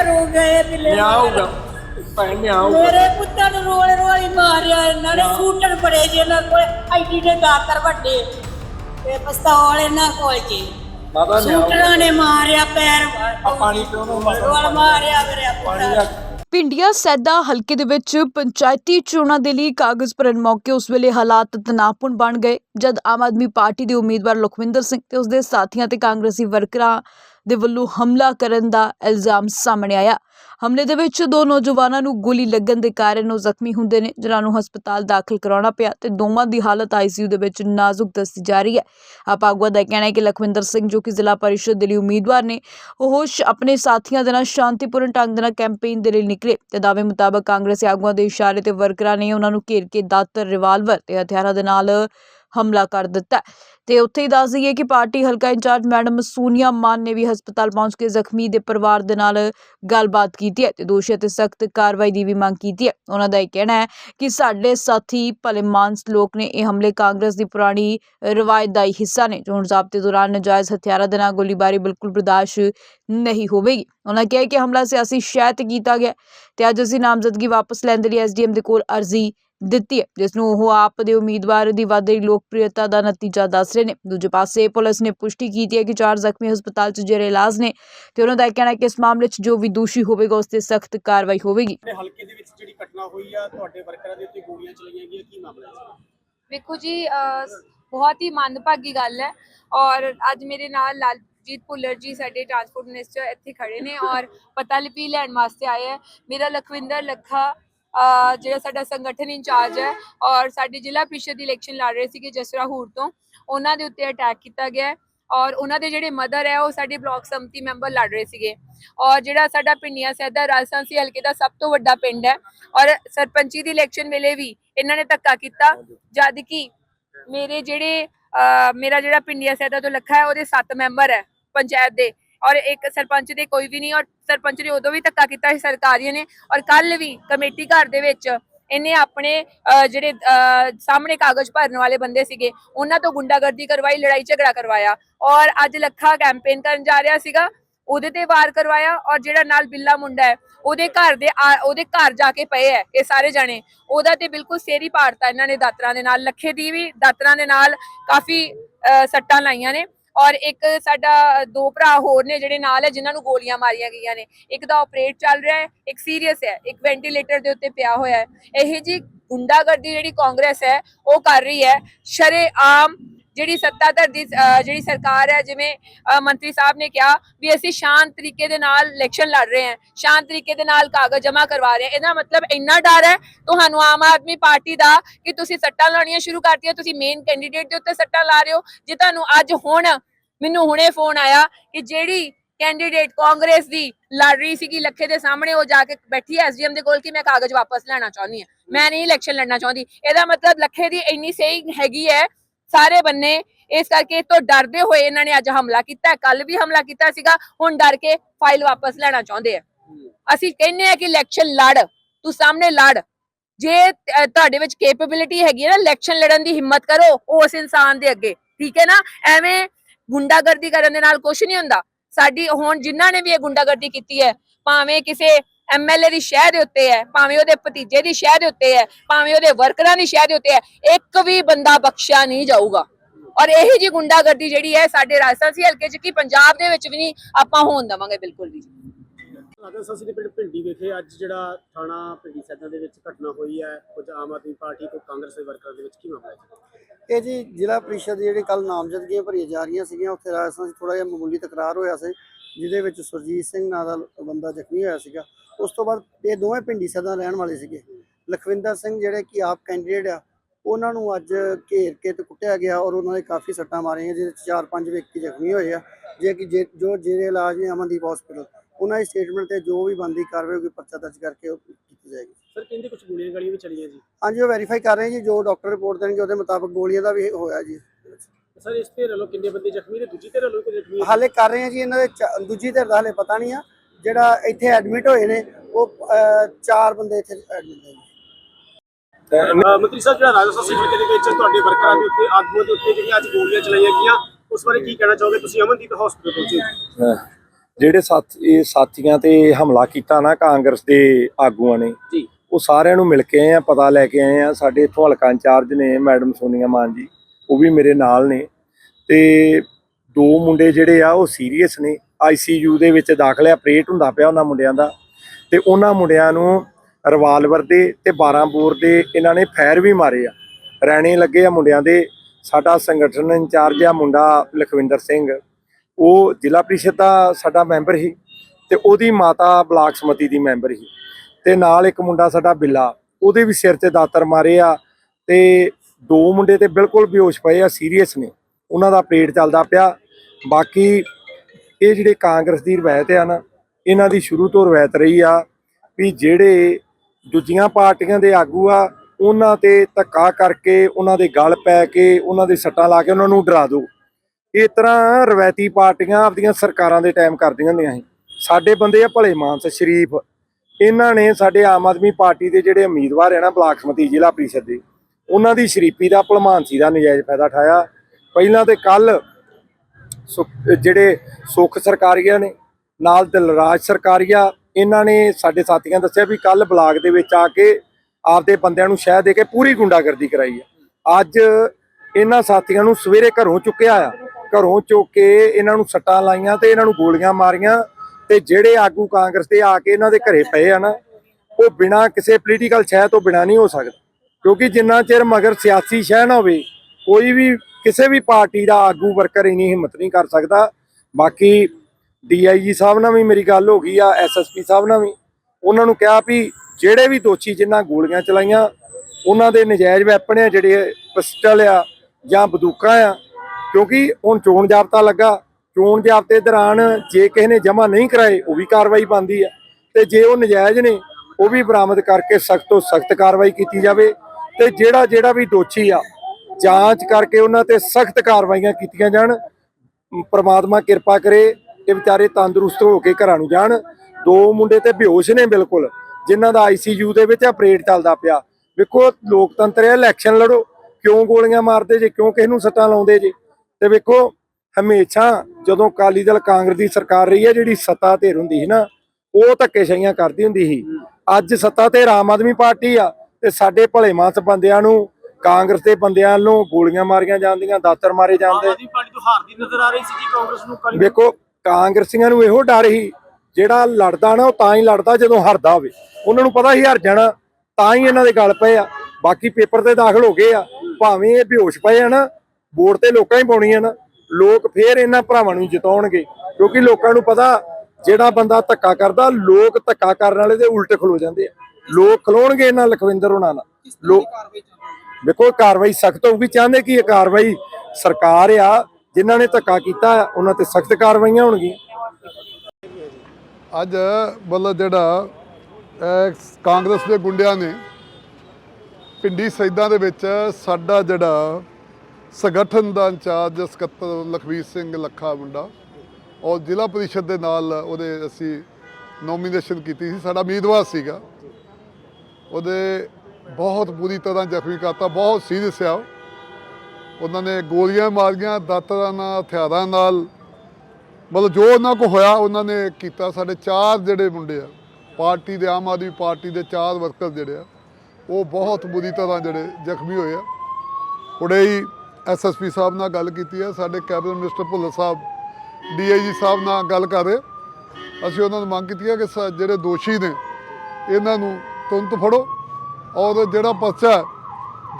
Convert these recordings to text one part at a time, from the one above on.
ਘਰੋਂ ਗਏ ਬਿੱਲੇ ਮੈਂ ਆਊਗਾ ਭਾਈ ਮੈਂ ਆਊਗਾ ਮੇਰੇ ਪੁੱਤਾਂ ਨੂੰ ਰੋਲ ਰੋਲ ਹੀ ਮਾਰਿਆ ਇਹਨਾਂ ਨੇ। ਸ਼ੂਟਰ ਬੜੇ ਜਿਹੇ ਇਹਨਾਂ ਕੋਲ। ਆਈਡੀ ਦੇ ਦਾਤਰ ਵੱਡੇ। ਤੇ ਪਿਸਤੌਲ ਇਹਨਾਂ ਕੋਲ ਜੀ। ਬਾਬਾ ਆਊਗਾ ਸ਼ੂਟਰਾਂ ਨੇ ਮਾਰਿਆ ਪੈਰ। ਆ ਪਾਣੀ ਪਿਓ ਨੂੰ ਰੋਲ ਮਾਰਿਆ ਮੇਰੇ ਪਾਣੀ ਪੁੱਤਾਂ ਪਿੰਡੀਆ ਸੈਦਾ ਹਲਕੇ ਦੇ ਵਿੱਚ ਪੰਚਾਇਤੀ ਚੋਣਾਂ ਦੇ ਲਈ ਕਾਗਜ਼ ਭਰਨ ਮੌਕੇ ਉਸ ਵੇਲੇ ਹਾਲਾਤ ਤਣਾਅਪੂਰਨ ਬਣ ਗਏ। ਜਦ ਆਮ ਆਦਮੀ ਪਾਰਟੀ ਦੇ ਉਮੀਦਵਾਰ ਲਖਵਿੰਦਰ ਸਿੰਘ ਤੇ ਉਸਦੇ ਸਾਥੀਆਂ ਤੇ ਕਾਂਗਰਸੀ ਵਰਕਰਾਂ ਦੇ ਵੱਲੋਂ ਹਮਲਾ ਕਰਨ ਦਾ ਇਲਜ਼ਾਮ ਸਾਹਮਣੇ ਆਇਆ। ਹਮਲੇ ਦੇ ਵਿੱਚ ਦੋ ਨੌਜਵਾਨਾਂ ਨੂੰ ਗੋਲੀ ਲੱਗਣ ਦੇ ਕਾਰਨ ਉਹ ਜ਼ਖਮੀ ਹੁੰਦੇ ਨੇ, ਜਿਨ੍ਹਾਂ ਨੂੰ ਹਸਪਤਾਲ ਦਾਖਲ ਕਰਾਉਣਾ ਪਿਆ ਤੇ ਦੋਵਾਂ ਦੀ ਹਾਲਤ ਆਈਸੀਯੂ ਦੇ ਵਿੱਚ ਨਾਜ਼ੁਕ ਦੱਸੀ ਜਾ ਰਹੀ ਹੈ। ਆਪ ਆਗੂਆ ਦਾ ਕਹਿਣਾ ਹੈ ਕਿ ਲਖਵਿੰਦਰ ਸਿੰਘ ਜੋ ਕਿ ਜ਼ਿਲ੍ਹਾ ਪਰਿਸ਼ਦ ਦੇ ਲਈ ਉਮੀਦਵਾਰ ਨੇ, ਉਹ ਆਪਣੇ ਸਾਥੀਆਂ ਦੇ ਨਾਲ ਸ਼ਾਂਤੀਪੂਰਨ ਢੰਗ ਦੇ ਨਾਲ ਕੈਂਪੇਨ ਦੇ ਲਈ ਨਿਕਲੇ ਤੇ ਦਾਅਵੇ ਮੁਤਾਬਕ ਕਾਂਗਰਸੀ ਆਗੂਆਂ ਦੇ ਇਸ਼ਾਰੇ ਤੇ ਵਰਕਰਾਂ ਨੇ ਉਹਨਾਂ ਨੂੰ ਘੇਰ ਕੇ ਦਾਤਰ ਰਿਵਾਲਵਰ ਤੇ ਹਥਿਆਰਾਂ ਦੇ ਨਾਲ ਹਮਲਾ ਕਰ ਦਿੱਤਾ ਹੈ। ਤੇ ਉੱਥੇ ਹੀ ਦੱਸ ਦਈਏ ਕਿ ਪਾਰਟੀ ਹਲਕਾ ਇੰਚਾਰਜ ਮੈਡਮ ਸੋਨੀਆ ਮਾਨ ਨੇ ਵੀ ਹਸਪਤਾਲ ਪਹੁੰਚ ਕੇ ਜ਼ਖਮੀ ਦੇ ਪਰਿਵਾਰ ਦੇ ਨਾਲ ਗੱਲਬਾਤ ਕੀਤੀ ਹੈ ਤੇ ਦੋਸ਼ੀਆਂ ਤੇ ਸਖਤ ਕਾਰਵਾਈ ਦੀ ਵੀ ਮੰਗ ਕੀਤੀ ਹੈ ਉਹਨਾਂ ਦਾ ਇਹ ਕਹਿਣਾ ਹੈ ਕਿ ਸਾਡੇ ਸਾਥੀ ਭਲੇ ਮਾਨਸ ਲੋਕ ਨੇ ਇਹ ਹਮਲੇ ਕਾਂਗਰਸ ਦੀ ਪੁਰਾਣੀ ਰਵਾਇਤ ਦਾ ਹੀ ਹਿੱਸਾ ਨੇ ਚੋਣ ਜ਼ਾਬਤੇ ਦੌਰਾਨ ਨਜਾਇਜ਼ ਹਥਿਆਰਾਂ ਦੇ ਨਾਲ ਗੋਲੀਬਾਰੀ ਬਿਲਕੁਲ ਬਰਦਾਸ਼ਤ ਨਹੀਂ ਹੋਵੇਗੀ ਉਹਨਾਂ ਕਿਹਾ ਕਿ ਹਮਲਾ ਸਿਆਸੀ ਸ਼ੈਅ ਤੇ ਕੀਤਾ ਗਿਆ ਤੇ ਅੱਜ ਅਸੀਂ ਨਾਮਜ਼ਦਗੀ ਵਾਪਸ ਲੈਣ ਦੇ ਲਈ ਐਸਡੀਐਮ ਦੇ ਕੋਲ ਅਰਜ਼ੀ ਦਿੱਤੀ ਹੈ ਜਿਸ ਨੂੰ ਉਹ ਆਪ ਦੇ ਉਮੀਦਵਾਰ ਦੀ ਵੱਧ ਰਹੀ ਲੋਕਪ੍ਰਿਯਤਾ ਦਾ ਨਤੀਜਾ ਦੱਸ ਰਹੇ ਨੇ। ਦੂਜੇ ਪਾਸੇ ਪੁਲਿਸ ਨੇ ਪੁਸ਼ਟੀ ਕੀਤੀ ਹੈ ਕਿ ਚਾਰ ਜ਼ਖਮੀ ਹਸਪਤਾਲ 'ਚ ਜੇਰੇ ਇਲਾਜ ਨੇ ਤੇ ਉਹਨਾਂ ਦਾ ਇਹ ਕਹਿਣਾ ਹੈ ਕਿ ਇਸ ਮਾਮਲੇ 'ਚ ਜੋ ਵੀ ਦੋਸ਼ੀ ਹੋਵੇਗਾ ਉਸ ਤੇ ਸਖਤ ਕਾਰਵਾਈ ਹੋਵੇਗੀ। ਹਲਕੇ ਦੇ ਵਿੱਚ ਜਿਹੜੀ ਘਟਨਾ ਹੋਈ ਆ ਤੁਹਾਡੇ ਵਰਕਰਾਂ ਦੇ ਉੱਤੇ ਗੋਲੀਆਂ ਚਲਾਈਆਂ ਗਈਆਂ ਕੀ ਮਾਮਲਾ ਹੈ ਵੇਖੋ ਜੀ ਬਹੁਤ ਹੀ ਮੰਦਭਾਗੀ ਗੱਲ ਹੈ ਔਰ ਅੱਜ ਮੇਰੇ ਨਾਲ ਲਾਲਜੀਤ ਭੁੱਲਰ ਜੀ ਸਾਡੇ ਟਰਾਂਸਪੋਰਟ ਮਿਨਿਸਟਰ ਇੱਥੇ ਖੜੇ ਨੇ ਔਰ ਪਤਾ ਲਿਪੀ ਲੈਣ ਵਾਸਤੇ ਆਏ ਹੈ। ਮੇਰਾ ਲਖਵਿੰਦਰ ਲੱਖਾ ਜਿਹੜਾ ਸਾਡਾ ਸੰਗਠਨ ਇੰਚਾਰਜ ਹੈ ਔਰ ਸਾਡੇ ਜ਼ਿਲ੍ਹਾ ਪ੍ਰੀਸ਼ਦ ਦੀ ਇਲੈਕਸ਼ਨ ਲੜ ਰਹੇ ਸੀਗੇ ਜਸਰਾ ਹੂਰ ਤੋਂ, ਉਹਨਾਂ ਦੇ ਉੱਤੇ ਅਟੈਕ ਕੀਤਾ ਗਿਆ ਔਰ ਉਹਨਾਂ ਦੇ ਜਿਹੜੇ ਮਦਰ ਹੈ ਉਹ ਸਾਡੇ ਬਲਾਕ ਸੰਮਤੀ ਮੈਂਬਰ ਲੜ ਰਹੇ ਸੀਗੇ ਔਰ ਜਿਹੜਾ ਸਾਡਾ ਪਿੰਡੀਆਂ ਸੈਦਾ ਰਾਜਸਥਾਨੀ ਹਲਕੇ ਦਾ ਸਭ ਤੋਂ ਵੱਡਾ ਪਿੰਡ ਹੈ ਔਰ ਸਰਪੰਚੀ ਦੀ ਇਲੈਕਸ਼ਨ ਵੇਲੇ ਵੀ ਇਹਨਾਂ ਨੇ ਧੱਕਾ ਕੀਤਾ, ਜਦ ਕਿ ਮੇਰੇ ਜਿਹੜੇ ਮੇਰਾ ਜਿਹੜਾ ਪਿੰਡੀਆ ਸੈਦਾ ਤੋਂ ਲੱਖਾ ਹੈ, ਉਹਦੇ 7 ਮੈਂਬਰ ਹੈ ਪੰਚਾਇਤ ਦੇ। ਔਰ ਇੱਕ ਸਰਪੰਚ ਦੇ ਕੋਈ ਵੀ ਨਹੀਂ, ਔਰ ਸਰਪੰਚ ਨੇ ਉਦੋਂ ਵੀ ਧੱਕਾ ਕੀਤਾ ਸੀ, ਸਰਕਾਰੀਆਂ ਨੇ। ਔਰ ਕੱਲ ਵੀ ਕਮੇਟੀ ਘਰ ਦੇ ਵਿੱਚ ਇਹਨੇ ਆਪਣੇ ਜਿਹੜੇ ਸਾਹਮਣੇ ਕਾਗਜ਼ ਭਰਨ ਵਾਲੇ ਬੰਦੇ ਸੀਗੇ, ਉਹਨਾਂ ਤੋਂ ਗੁੰਡਾਗਰਦੀ ਕਰਵਾਈ, ਲੜਾਈ ਝਗੜਾ ਕਰਵਾਇਆ। ਔਰ ਅੱਜ ਲੱਖਾ ਕੈਂਪੇਨ ਕਰਨ ਜਾ ਰਿਹਾ ਸੀਗਾ, ਉਹਦੇ ਤੇ ਵਾਰ ਕਰਵਾਇਆ, ਔਰ ਜਿਹੜਾ ਨਾਲ ਬਿੱਲਾ ਮੁੰਡਾ ਹੈ, ਉਹਦੇ ਘਰ ਦੇ ਆ- ਉਹਦੇ ਘਰ ਜਾ ਕੇ ਪਏ ਹੈ, ਇਹ ਸਾਰੇ ਜਾਣੇ। ਉਹਦਾ ਤੇ ਬਿਲਕੁਲ ਸੇਰੀ ਪਾੜਤਾ ਇਹਨਾਂ ਨੇ ਦਾਤਰਾਂ ਦੇ ਨਾਲ, ਲੱਖੇ ਦੀ ਵੀ ਦਾਤਰਾਂ ਦੇ ਨਾਲ ਕਾਫੀ ਸੱਟਾਂ ਲਾਈਆਂ ਨੇ। ਔਰ ਇੱਕ ਸਾਡਾ ਦੋ ਭਰਾ ਹੋਰ ਨੇ ਜਿਹੜੇ ਨਾਲ ਹੈ, ਜਿਨ੍ਹਾਂ ਨੂੰ ਗੋਲੀਆਂ ਮਾਰੀਆਂ ਗਈਆਂ ਨੇ। ਇੱਕ ਦਾ ਆਪਰੇਟ ਚੱਲ ਰਿਹਾ ਹੈ, ਇੱਕ ਸੀਰੀਅਸ ਹੈ, ਇੱਕ ਵੈਂਟੀਲੇਟਰ ਦੇ ਉੱਤੇ ਪਿਆ ਹੋਇਆ ਹੈ। ਇਹ ਜੀ ਗੁੰਡਾਗਰਦੀ ਜਿਹੜੀ ਕਾਂਗਰਸ ਹੈ, ਉਹ ਕਰ ਰਹੀ ਹੈ। ਸ਼ਰੇ ਆਮ ਜਿਹੜੀ ਸੱਤਾਧਰ ਦੀ ਜਿਹੜੀ ਸਰਕਾਰ ਹੈ, ਜਿਵੇਂ ਮੰਤਰੀ ਸਾਹਿਬ ਨੇ ਕਿਹਾ ਵੀ ਅਸੀਂ ਸ਼ਾਂਤ ਤਰੀਕੇ ਦੇ ਨਾਲ ਇਲੈਕਸ਼ਨ ਲੜ ਰਹੇ ਹਾਂ, ਸ਼ਾਂਤ ਤਰੀਕੇ ਦੇ ਨਾਲ ਕਾਗਜ਼ ਜਮ੍ਹਾਂ ਕਰਵਾ ਰਹੇ ਹਾਂ। ਇਹਦਾ ਮਤਲਬ ਇੰਨਾ ਡਰ ਹੈ ਤੁਹਾਨੂੰ ਆਮ ਆਦਮੀ ਪਾਰਟੀ ਦਾ ਕਿ ਤੁਸੀਂ ਸੱਟਾਂ ਲਾਉਣੀਆਂ ਸ਼ੁਰੂ ਕਰਤੀਆਂ, ਤੁਸੀਂ ਮੇਨ ਕੈਂਡੀਡੇਟ ਦੇ ਉੱਤੇ ਸੱਟਾਂ ਲਾ ਰਹੇ ਹੋ। ਜੇ ਤੁਹਾਨੂੰ ਅੱਜ ਹੁਣ, ਮੈਨੂੰ ਹੁਣੇ ਫੋਨ ਆਇਆ ਕਿ ਜਿਹੜੀ ਕੈਂਡੀਡੇਟ ਕਾਂਗਰਸ ਦੀ ਲੜ ਰਹੀ ਸੀਗੀ ਲੱਖੇ ਦੇ ਸਾਹਮਣੇ, ਉਹ ਜਾ ਕੇ ਬੈਠੀ ਹੈ ਐਸਡੀਐਮ ਦੇ ਕੋਲ ਕਿ ਮੈਂ ਕਾਗਜ਼ ਵਾਪਸ ਲੈਣਾ ਚਾਹੁੰਦੀ ਹਾਂ। ਮੈਂ ਨਹੀਂ ਇਲੈਕਸ਼ਨ ਲੜਨਾ ਚਾਹੁੰਦੀ। ਇਹਦਾ ਮਤਲਬ ਲੱਖੇ ਦੀ ਇੰਨੀ ਸਹੀ ਹੈਗੀ ਹੈ ਸਾਰੇ ਬੰਨੇ, ਇਸ ਕਰਕੇ ਇਹ ਤੋਂ ਡਰਦੇ ਹੋਏ ਇਹਨਾਂ ਨੇ ਅੱਜ ਹਮਲਾ ਕੀਤਾ। ਕੱਲ ਵੀ ਹਮਲਾ ਕੀਤਾ ਸੀਗਾ, ਹੁਣ ਡਰ ਕੇ ਫਾਈਲ ਵਾਪਸ ਲੈਣਾ ਚਾਹੁੰਦੇ ਆ। ਅਸੀਂ ਕਹਿੰਨੇ ਆ ਕਿ ਇਲੈਕਸ਼ਨ ਲੜ, ਤੂੰ ਸਾਹਮਣੇ ਲੜ। ਜੇ ਤੁਹਾਡੇ ਵਿੱਚ ਕੈਪੇਬਿਲਿਟੀ ਹੈਗੀ ਹੈ ਨਾ ਇਲੈਕਸ਼ਨ ਲੜਨ ਦੀ ਹਿੰਮਤ ਕਰੋ, ਉਸ ਇਨਸਾਨ ਦੇ ਅੱਗੇ। ਠੀਕ ਹੈ ਨਾ? ਐਵੇਂ ਗੁੰਡਾਗਰਦੀ ਕਰਨ ਦੇ ਨਾਲ ਕੁਝ ਨਹੀਂ ਹੁੰਦਾ। ਸਾਡੀ, ਹੁਣ ਜਿਨ੍ਹਾਂ ਨੇ ਵੀ ਇਹ ਗੁੰਡਾਗਰਦੀ ਕੀਤੀ ਹੈ, ਭਾਵੇਂ ਕਿਸੇ ਐਮਐਲਏ ਦੀ ਸ਼ਹਿ ਦੇ ਉੱਤੇ ਹੈ ਭਾਵੇਂ ਉਹਦੇ ਭਤੀਜੇ ਦੀ ਸ਼ਹਿ ਦੇ ਉੱਤੇ ਹੈ ਭਾਵੇਂ ਉਹਦੇ ਵਰਕਰਾਂ ਦੀ ਸ਼ਹਿ ਦੇ ਉੱਤੇ ਹੈ ਇੱਕ ਵੀ ਬੰਦਾ ਬਖਸ਼ਿਆ ਨਹੀਂ ਜਾਊਗਾ। ਔਰ ਇਹ ਜੀ ਗੁੰਡਾਗਰਦੀ ਜਿਹੜੀ ਹੈ ਸਾਡੇ ਰਾਜਸਥਾਨੀ ਹਲਕੇ 'ਚ ਕੀ ਪੰਜਾਬ ਦੇ ਵਿੱਚ ਵੀ ਨਹੀਂ ਆਪਾਂ ਹੋਣ ਦਵਾਂਗੇ ਬਿਲਕੁਲ ਵੀ। ਰਾਜਾ ਸਸੀ ਦੇ ਪਿੰਡ ਭਿੰਡੀ ਵਿਖੇ ਅੱਜ ਜਿਹੜਾ ਥਾਣਾ ਭਿੰਡੀ ਸੈਦਾਂ ਦੇ ਵਿੱਚ ਘਟਨਾ ਹੋਈ ਹੈ ਕੁਝ ਆਮ ਆਦਮੀ ਪਾਰਟੀ ਤੇ ਕਾਂਗਰਸ ਦੇ ਵਰਕਰਾਂ ਦੇ ਵਿੱਚ ਕੀ ਮਾਮਲਾ ਹੈ? ਇਹ ਜੀ ਜ਼ਿਲ੍ਹਾ ਪ੍ਰੀਸ਼ਦ ਜਿਹੜੇ ਕੱਲ ਨਾਮਜ਼ਦਗੀਆਂ ਭਰੀਆਂ ਜਾ ਰਹੀਆਂ ਸੀਗੀਆਂ ਉੱਥੇ ਰਾਜਸਥਾਨ 'ਚ ਥੋੜਾ ਜਿਹਾ ਮਾਮੂਲੀ ਤਕਰਾਰ ਹੋਇਆ ਸੀ ਜਿਹਦੇ ਵਿੱਚ ਸੁਰਜੀਤ ਸਿੰਘ ਨਾਂ ਦਾ ਬੰਦਾ ਜ਼ਖਮੀ ਹੋਇਆ ਸੀਗਾ। ਉਸ ਤੋਂ ਬਾਅਦ ਇਹ ਦੋਵੇਂ ਪਿੰਡੀ ਸਦਾ ਰਹਿਣ ਵਾਲੇ ਸੀਗੇ। ਲਖਵਿੰਦਰ ਸਿੰਘ ਜਿਹੜੇ ਕਿ ਆਪ ਕੈਂਡੀਡੇਟ ਆ ਉਹਨਾਂ ਨੂੰ ਅੱਜ ਘੇਰ ਕੇ ਤੇ ਕੁੱਟਿਆ ਗਿਆ ਔਰ ਉਹਨਾਂ ਦੇ ਕਾਫੀ ਸੱਟਾਂ ਮਾਰੀਆਂ ਜਿਹਦੇ ਵਿੱਚ ਚਾਰ ਪੰਜ ਵਿਅਕਤੀ ਜ਼ਖਮੀ ਹੋਏ ਆ ਜੇ ਕਿ ਜੇ- ਜੋ ਜਿਹੜੇ ਇਲਾਜ ਨੇ ਅਮਨਦੀਪ ਹਸਪੀਟਲ ਉਹਨਾਂ ਦੀ ਸਟੇਟਮੈਂਟ ਤੇ ਜੋ ਵੀ ਬੰਦੀ ਕਾਰਵਾਈ ਹੋਗੀ ਪਰਚਾ ਦਰਜ ਕਰਕੇ ਉਹ ਕੀਤੀ ਜਾਏਗੀ। ਸਰ ਕਹਿੰਦੇ ਕੁਝ ਗੋਲੀਆਂ ਗਾਲੀਆਂ ਵੀ ਚਲੀਆਂ ਜੀ। ਹਾਂਜੀ ਉਹ ਵੈਰੀਫਾਈ ਕਰ ਰਹੇ ਜੀ ਜੋ ਡਾਕਟਰ ਰਿਪੋਰਟ ਦੇਣਗੇ ਉਹਦੇ ਮੁਤਾਬਕ ਗੋਲੀਆਂ ਦਾ ਵੀ ਹੋਇਆ ਜੀ। ਸਰ ਇਸ ਤੇ ਵੱਲੋਂ ਕਿੰਨੇ ਬੰਦੇ ਜ਼ਖਮੀ ਨੇ? ਦੂਜੀ ਧਿਰ ਵੱਲੋਂ ਕੋਈ ਜ਼ਖਮੀ ਹੈ? ਹਾਲੇ ਕਰ ਰਹੇ ਹਾਂ ਜੀ ਇਹਨਾਂ ਦੇ ਚ- ਦੂਜੀ ਧਿਰ ਦਾ ਹਾਲੇ ਪਤਾ ਨਹੀਂ ਆ। ਜਿਹੜਾ ਇੱਥੇ ਐਡਮਿਟ ਹੋਏ ਨੇ ਉਹ ਚਾਰ ਬੰਦੇ ਇੱਥੇ ਐਡਮਿਟ ਨੇ। ਮੰਤਰੀ ਸਾਹਿਬ ਜਿਹੜਾ ਰਾਜਾ ਸਸੀ ਹਲਕੇ ਦੇ ਵਿੱਚ ਤੁਹਾਡੇ ਵਰਕਰਾਂ ਦੇ ਉੱਤੇ ਆਗੂਆਂ ਦੇ ਉੱਤੇ ਜਿਹੜੀਆਂ ਅੱਜ ਗੋਲੀਆਂ ਚਲਾਈਆਂ ਗਈਆਂ ਉਸ ਬਾਰੇ ਕੀ ਕਹਿਣਾ ਚਾਹੋਗੇ? ਤੁਸੀਂ ਅਮਨਦੀਪ ਹਸਪੀਟਲ ਪਹੁੰਚੇ ਜਿਹੜੇ ਸਾਥ ਇਹ ਸਾਥੀਆਂ ਤੇ ਹਮਲਾ ਕੀਤਾ ਨਾ ਕਾਂਗਰਸ ਦੇ ਆਗੂਆਂ ਨੇ। ਉਹ ਸਾਰਿਆਂ ਨੂੰ ਮਿਲ ਕੇ ਆਏ ਆ ਪਤਾ ਲੈ ਕੇ ਆਏ ਆ। ਸਾਡੇ ਇੱਥੋਂ ਹਲਕਾ ਇੰਚਾਰਜ ਨੇ ਮੈਡਮ ਸੋਨੀਆ ਮਾਨ ਜੀ ਉਹ ਵੀ ਮੇਰੇ ਨਾਲ ਨੇ। ਤੇ ਦੋ ਮੁੰਡੇ ਜਿਹੜੇ ਆ ਉਹ ਸੀਰੀਅਸ ਨੇ। ਆਈਸੀਯੂ ਦੇ ਵਿੱਚ ਦਾਖਲ ਆ ਆਪਰੇਟ ਹੁੰਦਾ ਪਿਆ ਉਹਨਾਂ ਮੁੰਡਿਆਂ ਦਾ ਤੇ ਉਹਨਾਂ ਮੁੰਡਿਆਂ ਨੂੰ ਰਿਵਾਲਵਰ ਦੇ ਤੇ 12 ਬੋਰ ਦੇ ਇਹਨਾਂ ਨੇ ਫਾਇਰ ਵੀ ਮਾਰੇ ਆ। ਰੈਣੇ ਲੱਗੇ ਆ ਮੁੰਡਿਆਂ ਦੇ। ਸਾਡਾ ਸੰਗਠਨ ਇੰਚਾਰਜ ਆ ਮੁੰਡਾ ਲਖਵਿੰਦਰ ਸਿੰਘ। ਉਹ ਜ਼ਿਲ੍ਹਾ ਪ੍ਰੀਸ਼ਦ ਦਾ ਸਾਡਾ ਮੈਂਬਰ ਸੀ ਤੇ ਉਹਦੀ ਮਾਤਾ ਬਲਾਕ ਸਮਿਤੀ ਦੀ ਮੈਂਬਰ ਸੀ ਤੇ ਨਾਲ ਇੱਕ ਮੁੰਡਾ ਸਾਡਾ ਬਿੱਲਾ। ਉਹਦੇ ਵੀ ਸਿਰ ਤੇ ਦਾਤਰ ਮਾਰੇ ਆ ਤੇ ਦੋ ਮੁੰਡੇ ਤੇ ਬਿਲਕੁਲ ਬੇਹੋਸ਼ ਪਏ ਆ ਸੀਰੀਅਸ ਨੇ। ਉਹਨਾਂ ਦਾ ਪੇਟ ਚੱਲਦਾ ਪਿਆ। ਬਾਕੀ ਇਹ ਜਿਹੜੇ ਕਾਂਗਰਸ ਦੀ ਰਵਾਇਤ ਆ ਨਾ, ਇਹਨਾਂ ਦੀ ਸ਼ੁਰੂ ਤੋਂ ਰਵਾਇਤ ਰਹੀ ਆ ਵੀ ਜਿਹੜੇ ਦੂਜੀਆਂ ਪਾਰਟੀਆਂ ਦੇ ਆਗੂ ਆ, ਉਹਨਾਂ ਤੇ ਧੱਕਾ ਕਰਕੇ ਉਹਨਾਂ ਦੇ ਗਲ ਪੈ ਕੇ ਉਹਨਾਂ ਦੇ ਸੱਟਾਂ ਲਾ ਕੇ ਉਹਨਾਂ ਨੂੰ ਡਰਾ ਦਿਓ ਇਸ ਤਰ੍ਹਾਂ ਰਵਾਇਤੀ ਪਾਰਟੀਆਂ ਆਪਦੀਆਂ ਸਰਕਾਰਾਂ ਦੇ ਟਾਈਮ ਕਰਦੀਆਂ ਹੁੰਦੀਆਂ ਸੀ। ਸਾਡੇ ਬੰਦੇ ਆ ਭਲੇ ਮਾਨਸ, ਸ਼ਰੀਫ। ਇਹਨਾਂ ਨੇ ਸਾਡੇ ਆਮ ਆਦਮੀ ਪਾਰਟੀ ਦੇ ਜਿਹੜੇ ਉਮੀਦਵਾਰ ਹੈ ਨਾ, ਬਲਾਕ ਸਮਤੀ ਜ਼ਿਲ੍ਹਾ ਪ੍ਰੀਸ਼ਦ ਦੇ, ਉਹਨਾਂ ਦੀ ਸ਼ਰੀਫੀ ਦਾ, ਭਲਮਾਨਸੀ ਦਾ ਨਜਾਇਜ਼ ਫਾਇਦਾ ਉਠਾਇਆ। ਪਹਿਲਾਂ ਤੇ ਕੱਲ ਜਿਹੜੇ ਸੁੱਖ ਸਰਕਾਰੀਆ ਨੇ, ਨਾਲ ਦਿਲਰਾਜ ਸਰਕਾਰੀਆ, ਇਹਨਾਂ ਨੇ ਸਾਡੇ ਸਾਥੀਆਂ ਦੱਸਿਆ ਵੀ ਕੱਲ ਬਲਾਕ ਦੇ ਵਿੱਚ ਆ ਕੇ ਆਪਦੇ ਬੰਦਿਆਂ ਨੂੰ ਸ਼ਹਿ ਦੇ ਕੇ ਪੂਰੀ ਗੁੰਡਾਗਰਦੀ ਕਰਾਈ ਆ। ਅੱਜ ਇਹਨਾਂ ਸਾਥੀਆਂ ਨੂੰ ਸਵੇਰੇ ਘਰੋਂ ਚੁੱਕਿਆ ਆ। ਘਰੋਂ ਚੁੱਕ ਕੇ ਇਹਨਾਂ ਨੂੰ ਸੱਟਾਂ ਲਾਈਆਂ ਤੇ ਇਹਨਾਂ ਨੂੰ ਗੋਲੀਆਂ ਮਾਰੀਆਂ ਤੇ ਜਿਹੜੇ ਆਗੂ ਕਾਂਗਰਸ ਦੇ ਆ ਕੇ ਇਹਨਾਂ ਦੇ ਘਰੇ ਪਏ ਆ ਨਾ, ਉਹ ਬਿਨਾਂ ਕਿਸੇ ਪੋਲੀਟੀਕਲ ਸ਼ਹਿ ਤੋਂ ਬਿਨਾਂ ਨਹੀਂ ਹੋ ਸਕਦਾ। ਕਿਉਂਕਿ ਜਿੰਨਾ ਚਿਰ ਮਗਰ ਸਿਆਸੀ ਸ਼ਹਿ ਨਾ ਹੋਵੇ, ਕੋਈ ਵੀ ਕਿਸੇ ਵੀ ਪਾਰਟੀ ਦਾ ਆਗੂ ਵਰਕਰ ਇਨੀ ਹਿੰਮਤ ਨਹੀਂ ਕਰ ਸਕਦਾ। ਬਾਕੀ ਡੀਆਈਜੀ ਸਾਹਿਬ ਨਾਲ ਵੀ ਮੇਰੀ ਗੱਲ ਹੋ ਗਈ ਆ ਐਸਐਸਪੀ ਸਾਹਿਬ ਨਾਲ ਵੀ। ਉਹਨਾਂ ਨੂੰ ਕਿਹਾ ਵੀ ਜਿਹੜੇ ਵੀ ਦੋਸ਼ੀ ਜਿਨ੍ਹਾਂ ਗੋਲੀਆਂ ਚਲਾਈਆਂ, ਉਹਨਾਂ ਦੇ ਨਜਾਇਜ਼ ਵੈਪਨ ਆ, ਜਿਹੜੇ ਪਿਸਟਲ ਆ ਜਾਂ ਬੰਦੂਕਾਂ ਆ, ਕਿਉਂਕਿ ਹੁਣ ਚੋਣ ਜਾਬਤਾ ਲੱਗਾ। ਚੋਣ ਜਾਬਤੇ ਦੌਰਾਨ ਜੇ ਕਿਸੇ ਨੇ ਜਮ੍ਹਾਂ ਨਹੀਂ ਕਰਾਏ, ਉਹ ਵੀ ਕਾਰਵਾਈ ਬਣਦੀ ਆ। ਤੇ ਜੇ ਉਹ ਨਜਾਇਜ਼ ਨੇ, ਉਹ ਵੀ ਬਰਾਮਦ ਕਰਕੇ ਸਖਤ ਤੋਂ ਸਖਤ ਕਾਰਵਾਈ ਕੀਤੀ ਜਾਵੇ। ਤੇ ਜਿਹੜਾ ਜਿਹੜਾ ਵੀ ਦੋਸ਼ੀ ਆ ਜਾਂਚ ਕਰਕੇ ਉਹਨਾਂ ਤੇ ਸਖਤ ਕਾਰਵਾਈਆਂ ਕੀਤੀਆਂ ਜਾਣ। ਪ੍ਰਮਾਤਮਾ ਕਿਰਪਾ ਕਰੇ ਇਹ ਵਿਚਾਰੇ ਤੰਦਰੁਸਤ ਹੋ ਕੇ ਘਰਾਂ ਨੂੰ ਜਾਣ। ਦੋ ਮੁੰਡੇ ਤੇ ਬੇਹੋਸ਼ ਨੇ ਬਿਲਕੁਲ, ਜਿਨ੍ਹਾਂ ਦਾ ਆਈਸੀਯੂ ਦੇ ਵਿੱਚ ਆਪਰੇਟ ਚੱਲਦਾ ਪਿਆ। ਵੇਖੋ, ਲੋਕਤੰਤਰ ਹੈ, ਇਲੈਕਸ਼ਨ ਲੜੋ। ਕਿਉਂ ਗੋਲੀਆਂ ਮਾਰਦੇ ਜੇ, ਕਿਉਂ ਕਿਸੇ ਨੂੰ ਸੱਟਾਂ ਲਾਉਂਦੇ ਜੇ? ਤੇ ਵੇਖੋ, ਹਮੇਸ਼ਾ ਜਦੋਂ ਕਾਲੀ ਦਲ ਕਾਂਗਰਸ ਦੀ ਸਰਕਾਰ ਰਹੀ ਹੈ, ਜਿਹੜੀ ਸੱਤਾ ਧਿਰ ਹੁੰਦੀ ਸੀ ਨਾ, ਉਹ ਧੱਕੇਸ਼ਾਹੀਆਂ ਕਰਦੀ ਹੁੰਦੀ ਸੀ। ਅੱਜ ਸੱਤਾ ਤੇ ਆਮ ਆਦਮੀ ਪਾਰਟੀ ਆ, ਤੇ ਸਾਡੇ ਭਲੇ ਮਾਨਸ ਬੰਦਿਆਂ ਨੂੰ ਕਾਂਗਰਸ ਦੇ ਬੰਦਿਆਂ ਨੂੰ ਗੋਲੀਆਂ ਮਾਰੀਆਂ ਜਾਂਦੀਆਂ ਦਾਤਰ ਮਾਰੇ ਜਾਂਦੇ। ਆਮ ਆਦਮੀ ਪਾਰਟੀ ਤੋਂ ਹਾਰਦੀ ਨਜ਼ਰ ਆ ਰਹੀ ਸੀ ਜੀ ਕਾਂਗਰਸ ਨੂੰ ਕਾਲੀ ਵੇਖੋ ਕਾਂਗਰਸੀਆਂ ਨੂੰ ਇਹੋ ਡਰ ਹੀ ਜਿਹੜਾ ਲੜਦਾ ਨਾ ਉਹ ਤਾਂ ਹੀ ਲੜਦਾ ਜਦੋਂ ਹਾਰਦਾ ਹੋਵੇ। ਉਹਨਾਂ ਨੂੰ ਪਤਾ ਹੀ ਹਾਰ ਜਾਣਾ ਤਾਂ ਹੀ ਇਹਨਾਂ ਦੇ ਗੱਲ ਪਏ ਆ। ਬਾਕੀ ਪੇਪਰ ਤੇ ਦਾਖਲ ਹੋ ਗਏ ਆ ਭਾਵੇਂ ਇਹ ਬੇਹੋਸ਼ ਪਏ ਆ ਨਾ ਵੋਟ ਤੇ ਲੋਕਾਂ ਹੀ ਪਾਉਣੀ ਆ ਨਾ ਲੋਕ ਫੇਰ ਇਹਨਾਂ ਭਰਾਵਾਂ ਨੂੰ ਜਿਤਾਉਣਗੇ। ਕਿਉਂਕਿ ਲੋਕਾਂ ਨੂੰ ਪਤਾ ਜਿਹੜਾ ਬੰਦਾ ਧੱਕਾ ਕਰਦਾ ਲੋਕ ਧੱਕਾ ਕਰਨ ਵਾਲੇ ਦੇ ਉਲਟ ਖਲੋ ਜਾਂਦੇ ਆ। ਲੋਕ ਖਲੋਣਗੇ ਇਹਨਾਂ ਲਖਵਿੰਦਰ ਉਹਨਾਂ ਨਾਲ। ਲੋਕ ਵੇਖੋ ਕਾਰਵਾਈ ਸਖਤ ਹੋਊਗੀ, ਚਾਹੁੰਦੇ ਕਿ ਇਹ ਕਾਰਵਾਈ ਸਰਕਾਰ ਆ, ਜਿਨ੍ਹਾਂ ਨੇ ਧੱਕਾ ਕੀਤਾ, ਉਹਨਾਂ ਤੇ ਸਖਤ ਕਾਰਵਾਈਆਂ ਹੋਣਗੀਆਂ। ਅੱਜ ਮਤਲਬ ਜਿਹੜਾ ਕਾਂਗਰਸ ਦੇ ਗੁੰਡਿਆਂ ਨੇ ਪਿੰਡੀ ਸੈਦਾਂ ਦੇ ਵਿੱਚ ਸਾਡਾ ਜਿਹੜਾ ਸੰਗਠਨ ਦਾ ਇੰਚਾਰਜ ਸਕੱਤਰ ਲਖਵੀਰ ਸਿੰਘ ਲੱਖਾ ਮੁੰਡਾ ਔਰ ਜ਼ਿਲ੍ਹਾ ਪਰਿਸ਼ਦ ਦੇ ਨਾਲ ਉਹਦੇ ਅਸੀਂ ਨੋਮੀਨੇਸ਼ਨ ਕੀਤੀ ਸੀ, ਸਾਡਾ ਉਮੀਦਵਾਰ ਸੀਗਾ। ਉਹਦੇ ਬਹੁਤ ਬੁਰੀ ਤਰ੍ਹਾਂ ਜ਼ਖਮੀ ਕਰਤਾ, ਬਹੁਤ ਸੀਰੀਅਸ ਆ ਉਹ। ਉਹਨਾਂ ਨੇ ਗੋਲੀਆਂ ਮਾਰੀਆਂ, ਦਾਤਰਾਂ ਨਾਲ, ਹਥਿਆਰਾਂ ਨਾਲ। ਮਤਲਬ ਜੋ ਉਹਨਾਂ ਕੋ ਹੋਇਆ, ਉਹਨਾਂ ਨੇ ਕੀਤਾ। ਸਾਡੇ ਚਾਰ ਜਿਹੜੇ ਮੁੰਡੇ ਆ, ਪਾਰਟੀ ਦੇ, ਆਮ ਆਦਮੀ ਪਾਰਟੀ ਦੇ ਚਾਰ ਵਰਕਰ ਜਿਹੜੇ ਆ, ਉਹ ਬਹੁਤ ਬੁਰੀ ਤਰ੍ਹਾਂ ਜਿਹੜੇ ਜ਼ਖਮੀ ਹੋਏ ਆ। ਹੁਣੇ ਹੀ ਐਸਐਸਪੀ ਸਾਹਿਬ ਨਾਲ ਗੱਲ ਕੀਤੀ ਆ। ਸਾਡੇ ਕੈਬਨਿਟ ਮਿਨਿਸਟਰ ਭੁੱਲਰ ਸਾਹਿਬ ਡੀਆਈਜੀ ਸਾਹਿਬ ਨਾਲ ਗੱਲ ਕਰ ਰਹੇ ਅਸੀਂ ਉਹਨਾਂ ਨੂੰ ਮੰਗ ਕੀਤੀ ਹੈ ਕਿ ਸ- ਜਿਹੜੇ ਦੋਸ਼ੀ ਨੇ, ਇਹਨਾਂ ਨੂੰ ਤੁਰੰਤ ਫੜੋ। ਔਰ ਜਿਹੜਾ ਪਰਚਾ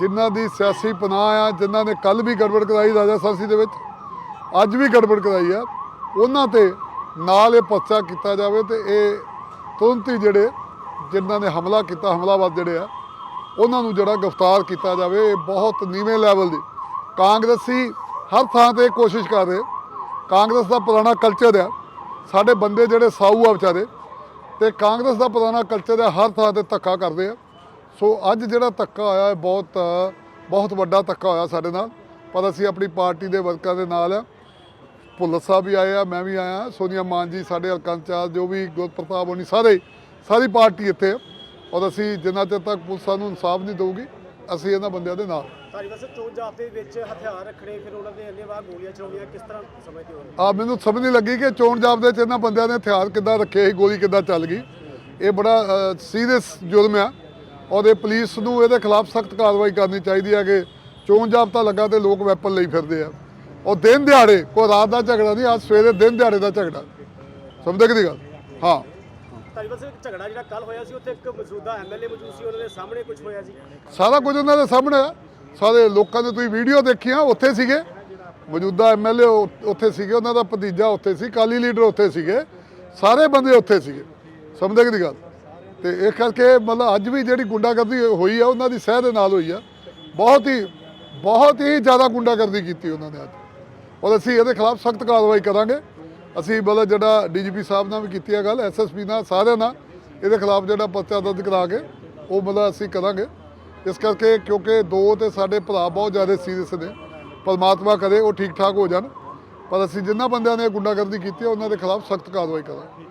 ਜਿਨ੍ਹਾਂ ਦੀ ਸਿਆਸੀ ਪਨਾਹ ਆ, ਜਿਨ੍ਹਾਂ ਨੇ ਕੱਲ ਵੀ ਗੜਬੜ ਕਰਾਈ ਰਾਜਾ ਸਰਸੀ ਦੇ ਵਿੱਚ, ਅੱਜ ਵੀ ਗੜਬੜ ਕਰਾਈ ਆ, ਉਹਨਾਂ ਤੇ ਨਾਲ ਇਹ ਪਰਚਾ ਕੀਤਾ ਜਾਵੇ ਤੇ ਇਹ ਤੁਰੰਤ ਹੀ ਜਿਹੜੇ ਜਿਨ੍ਹਾਂ ਨੇ ਹਮਲਾ ਕੀਤਾ, ਹਮਲਾਵਰ ਜਿਹੜੇ ਆ, ਉਹਨਾਂ ਨੂੰ ਜਿਹੜਾ ਗ੍ਰਿਫਤਾਰ ਕੀਤਾ ਜਾਵੇ, ਇਹ ਬਹੁਤ ਨੀਵੇਂ ਲੈਵਲ ਦੀ। ਕਾਂਗਰਸੀ ਹਰ ਥਾਂ ਤੇ ਕੋਸ਼ਿਸ਼ ਕਰ ਰਹੇ। ਕਾਂਗਰਸ ਦਾ ਪੁਰਾਣਾ ਕਲਚਰ ਆ। ਸਾਡੇ ਬੰਦੇ ਜਿਹੜੇ ਸਾਊ ਆ ਵਿਚਾਰੇ, ਤੇ ਕਾਂਗਰਸ ਦਾ ਪੁਰਾਣਾ ਕਲਚਰ ਹੈ ਹਰ ਥਾਂ ਤੇ ਧੱਕਾ ਕਰਦੇ ਆ। ਸੋ ਅੱਜ ਜਿਹੜਾ ਧੱਕਾ ਹੋਇਆ ਹੈ ਬਹੁਤ ਬਹੁਤ ਵੱਡਾ ਧੱਕਾ ਹੋਇਆ ਸਾਡੇ ਨਾਲ। ਪਰ ਅਸੀਂ ਆਪਣੀ ਪਾਰਟੀ ਦੇ ਵਰਕਰਾਂ ਦੇ ਨਾਲ ਭੁੱਲਰ ਸਾਹਿਬ ਵੀ ਆਏ ਆ ਮੈਂ ਵੀ ਆਇਆ ਸੋਨੀਆ ਮਾਨ ਜੀ ਸਾਡੇ ਹਲਕਾ ਇੰਚਾਰਜ ਜੋ ਵੀ ਗੁਰਪ੍ਰਤਾਪ ਹੋਣੀ ਸਾਰੇ ਸਾਰੀ ਪਾਰਟੀ ਇੱਥੇ ਔਰ ਅਸੀਂ ਜਿੰਨਾ ਚਿਰ ਤੱਕ ਪੁਲਿਸ ਸਾਨੂੰ ਇਨਸਾਫ ਨਹੀਂ ਦਊਗੀ ਅਸੀਂ ਇਹਨਾਂ ਬੰਦਿਆਂ ਦੇ ਨਾਲ। ਤੁਹਾਡੀ ਵੈਸੇ ਚੋਣ ਜਾਬਤੇ ਵਿੱਚ ਹਥਿਆਰ ਰੱਖਣੇ ਫਿਰ ਉਹਨਾਂ ਦੇ ਅੰਨੇਵਾਹ ਗੋਲੀਆਂ ਚਲਾਉਣੀਆਂ ਕਿਸ ਤਰ੍ਹਾਂ ਸਮਝਦੇ ਹੋ? ਆ ਮੈਨੂੰ ਸਮਝ ਨਹੀਂ ਲੱਗੀ ਕਿ ਚੋਣ ਜਾਬਤੇ 'ਚ ਇਹਨਾਂ ਬੰਦਿਆਂ ਨੇ ਹਥਿਆਰ ਕਿੱਦਾਂ ਰੱਖੇ ਸੀ ਗੋਲੀ ਕਿੱਦਾਂ ਚੱਲ ਗਈ। ਇਹ ਬੜਾ ਸੀਰੀਅਸ ਜੁਰਮ ਆ। ਔਰ ਇਹ ਪੁਲਿਸ ਨੂੰ ਇਹਦੇ ਖਿਲਾਫ ਸਖਤ ਕਾਰਵਾਈ ਕਰਨੀ ਚਾਹੀਦੀ ਹੈ ਕਿ ਚੋਣ ਜਾਬਤਾ ਲੱਗਾ ਤੇ ਲੋਕ ਵੈਪਨ ਲਈ ਫਿਰਦੇ ਆ। ਉਹ ਦਿਨ ਦਿਹਾੜੇ ਕੋਈ ਰਾਤ ਦਾ ਝਗੜਾ ਨਹੀਂ ਅੱਜ ਸਵੇਰੇ ਦਿਨ ਦਿਹਾੜੇ ਦਾ ਝਗੜਾ। ਸਮਝਦੇ ਕਿ ਨਹੀਂ ਗੱਲ? ਹਾਂ। ਤੁਹਾਡੀ ਵੈਸੇ ਇੱਕ ਝਗੜਾ ਜਿਹੜਾ ਕੱਲ ਹੋਇਆ ਸੀ ਉੱਥੇ ਇੱਕ ਮੌਜੂਦਾ ਐਮਐਲਏ ਮੌਜੂਦ ਸੀ ਉਹਨਾਂ ਦੇ ਸਾਹਮਣੇ ਕੁਝ ਹੋਇਆ ਸੀ। ਸਾਰਾ ਕੁਝ ਉਹਨਾਂ ਦੇ ਸਾਹਮਣੇ ਆ। ਸਾਰੇ ਲੋਕਾਂ ਨੇ ਤੁਸੀਂ ਵੀਡੀਓ ਦੇਖੀਆਂ ਉੱਥੇ ਸੀਗੇ। ਮੌਜੂਦਾ ਐਮਐਲਏ ਉੱਥੇ ਸੀਗੇ ਉਹਨਾਂ ਦਾ ਭਤੀਜਾ ਉੱਥੇ ਸੀ ਕਾਲੀ ਲੀਡਰ ਉੱਥੇ ਸੀਗੇ। ਸਾਰੇ ਬੰਦੇ ਉੱਥੇ ਸੀਗੇ। ਸਮਝਦੇ ਕਿ ਨਹੀਂ ਗੱਲ? ਤੇ ਇਸ ਕਰਕੇ ਮਤਲਬ ਅੱਜ ਵੀ ਜਿਹੜੀ ਗੁੰਡਾਗਰਦੀ ਹੋਈ ਆ, ਉਹਨਾਂ ਦੀ ਸਹਿ ਦੇ ਨਾਲ ਹੋਈ ਆ। ਬਹੁਤ ਹੀ ਬਹੁਤ ਹੀ ਜ਼ਿਆਦਾ ਗੁੰਡਾਗਰਦੀ ਕੀਤੀ ਉਹਨਾਂ ਨੇ ਅੱਜ। ਔਰ ਅਸੀਂ ਇਹਦੇ ਖਿਲਾਫ ਸਖਤ ਕਾਰਵਾਈ ਕਰਾਂਗੇ। ਅਸੀਂ ਮਤਲਬ ਜਿਹੜਾ ਡੀਜੀਪੀ ਸਾਹਿਬ ਨਾਲ ਵੀ ਕੀਤੀ ਆ ਗੱਲ ਐਸਐਸਪੀ ਨਾਲ, ਸਾਰਿਆਂ ਨਾਲ ਇਹਦੇ ਖਿਲਾਫ ਜਿਹੜਾ ਪਰਚਾ ਦਰਜ ਕਰਾ ਕੇ ਉਹ ਮਤਲਬ ਅਸੀਂ ਕਰਾਂਗੇ। ਇਸ ਕਰਕੇ ਕਿਉਂਕਿ ਦੋ ਤੇ ਸਾਡੇ ਭਰਾ ਬਹੁਤ ਜ਼ਿਆਦਾ ਸੀਰੀਅਸ ਨੇ, ਪਰਮਾਤਮਾ ਕਰੇ ਉਹ ਠੀਕ ਠਾਕ ਹੋ ਜਾਣ। ਪਰ ਅਸੀਂ ਜਿਨ੍ਹਾਂ ਬੰਦਿਆਂ ਨੇ ਗੁੰਡਾਗਰਦੀ ਕੀਤੀ ਹੈ ਉਹਨਾਂ ਦੇ ਖਿਲਾਫ ਸਖਤ ਕਾਰਵਾਈ ਕਰਾਂਗੇ।